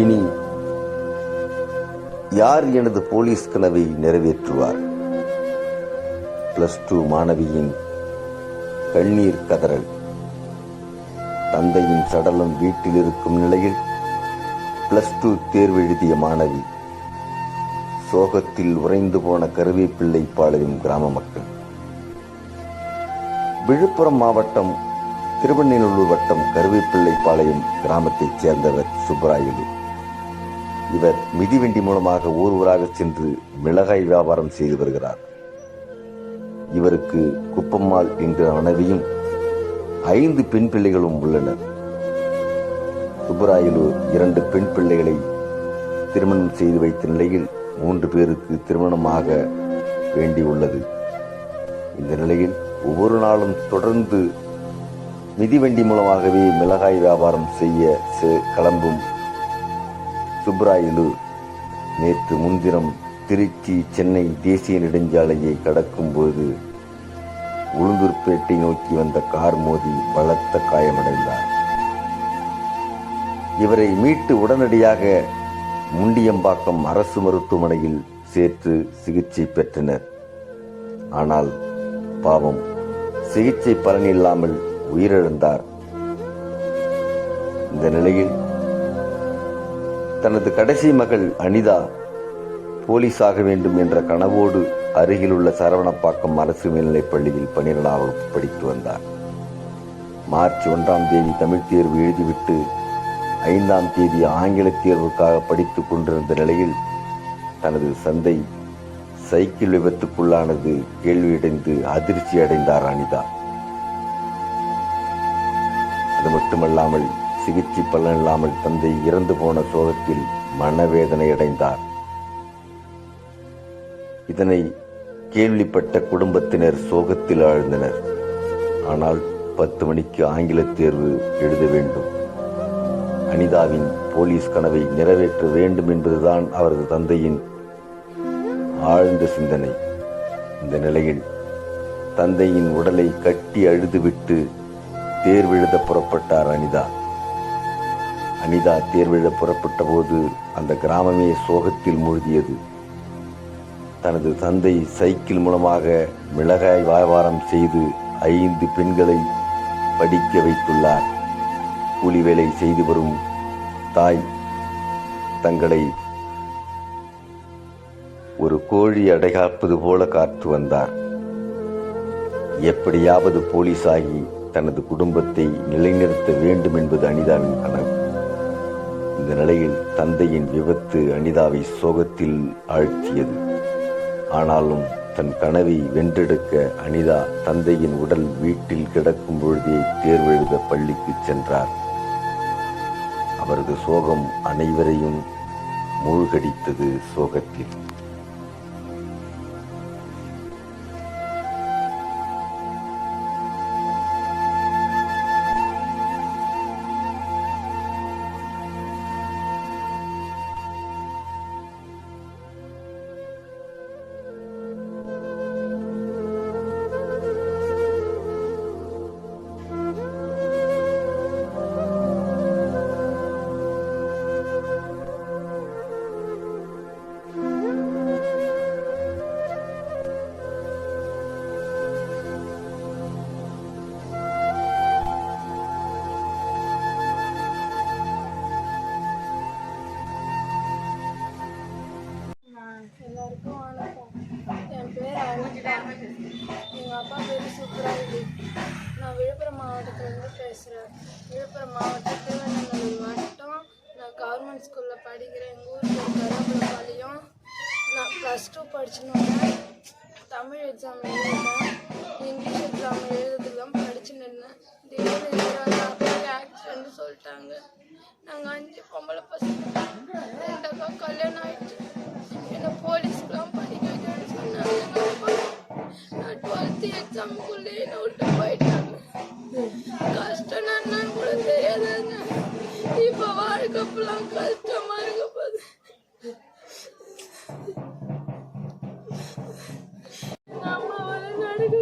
இனி யார் எனது போலீஸ் கனவை நிறைவேற்றுவார்? பிளஸ் டூ மாணவியின் கண்ணீர் கதறல். தந்தையின் சடலம் வீட்டில் இருக்கும் நிலையில் பிளஸ் டூ தேர்வு எழுதிய மாணவி சோகத்தில் உறைந்து போன கருவேப்பிள்ளை பாளையம் கிராம மக்கள். விழுப்புரம் மாவட்டம் திருவண்ணூர் வட்டம் கருவேப்பிள்ளை பாளையம் கிராமத்தைச் சேர்ந்தவர் சுப்பராயலு. இவர் மிதிவண்டி மூலமாக ஊர் ஊராக சென்று மிளகாய் வியாபாரம் செய்து வருகிறார். இவருக்கு குப்பம்மாள் என்ற மனைவியும் ஐந்து பெண் பிள்ளைகளும் உள்ளனர். சுப்பராயலு இரண்டு பெண் பிள்ளைகளை திருமணம் செய்து வைத்த நிலையில் மூன்று பேருக்கு திருமணமாக வேண்டியுள்ளது. இந்த நிலையில் ஒவ்வொரு நாளும் தொடர்ந்து மிதிவண்டி மூலமாகவே மிளகாய் வியாபாரம் செய்ய செ- கிளம்பும் சுப்ராயிலு. நேற்று முன்தினம் திருச்சி சென்னை தேசிய நெடுஞ்சாலையை கடக்கும்போது உளுந்தூர்பேட்டை நோக்கி வந்த கார் மோதி பலத்த காயமடைந்தார். இவரை மீட்டு உடனடியாக முண்டியம்பாக்கம் அரசு மருத்துவமனையில் சேர்த்து சிகிச்சை பெற்றனர். ஆனால் பாவம் சிகிச்சை பலனில்லாமல் உயிரிழந்தார். இந்த நிலையில் தனது கடைசி மகள் அனிதா போலீஸாக வேண்டும் என்ற கனவோடு அருகிலுள்ள சரவணப்பாக்கம் அரசு மேல்நிலைப் பள்ளியில் பன்னிரெண்டாம் வகுப்பு படித்து வந்தார். மார்ச் ஒன்றாம் தேதி தமிழ் தேர்வு எழுதிவிட்டு ஐந்தாம் தேதி ஆங்கில தேர்வுக்காக படித்துக் கொண்டிருந்த நிலையில் தனது சந்தை சைக்கிள் விபத்துக்குள்ளானது கேள்வியடைந்து அதிர்ச்சி அடைந்தார் அனிதா. அது மட்டுமல்லாமல் சிகிச்சை பலனில்லாமல் தந்தை இறந்து போன சோகத்தில் மனவேதனை அடைந்தார். இதனை கேள்விப்பட்ட குடும்பத்தினர் சோகத்தில் ஆழ்ந்தனர். ஆனால் பத்து மணிக்கு ஆங்கில தேர்வு எழுத வேண்டும். அனிதாவின் போலீஸ் கனவை நிறைவேற்ற வேண்டும் என்பதுதான் அவரது தந்தையின் ஆழ்ந்த சிந்தனை. இந்த நிலையில் தந்தையின் உடலை கட்டி அழுதுவிட்டு தேர்வெழுத புறப்பட்டார் அனிதா. அனிதா தேர்விழ புறப்பட்ட போது அந்த கிராமமே சோகத்தில் மூழ்கியது. தனது தந்தை சைக்கிள் மூலமாக மிளகாய் வியாபாரம் செய்து ஐந்து பெண்களை படிக்க வைத்துள்ளார். கூலி வேலை செய்து வரும் தாய் தங்களை ஒரு கோழி அடைகாப்பது போல காத்து வந்தார். எப்படியாவது போலீஸாகி தனது குடும்பத்தை நிலைநிறுத்த வேண்டும் என்பது அனிதாவின் கனவு. இந்த நிலையில் தந்தையின் விபத்து அனிதாவை சோகத்தில் ஆழ்த்தியது. ஆனாலும் தன் கனவை வென்றெடுக்க அனிதா தந்தையின் உடல் வீட்டில் கிடக்கும் பொழுதே தேர்வெழுத பள்ளிக்கு சென்றார். அவரது சோகம் அனைவரையும் மூழ்கடித்தது சோகத்தில். மாவட்டத்துலேருந்து பேசுகிறேன் விழுப்புரம் மாவட்டம் திருவண்ணாமலை மாவட்டம் நான் கவர்மெண்ட் ஸ்கூலில் படிக்கிறேன். எங்கள் ஊர் பேர் நான் ப்ளஸ் டூ படிச்சுன்னு தமிழ் எக்ஸாம் எழுதினேன். இங்கிலீஷ் எக்ஸாம் எழுதுறதுலாம் படிச்சுன்னு இருந்தேன். திடீர்னு ஆக்சிடென்ட் சொல்லிட்டாங்க. நாங்கள் அஞ்சு பொம்பளை பசங்க. ரெண்டு கல்யாணம் ஆயிடுச்சு. என்னை போலீஸ் நான் டுவெல்த்து எக்ஸாமுக்குள்ளே என்னை விட்டு போயிட்டாங்க. கஷ்டம் என்னன்னு கூட தெரியாதுங்க இப்போ வாழ்க்கப்பெல்லாம் கஷ்டமா இருக்க போது நம்ம வர நடக்க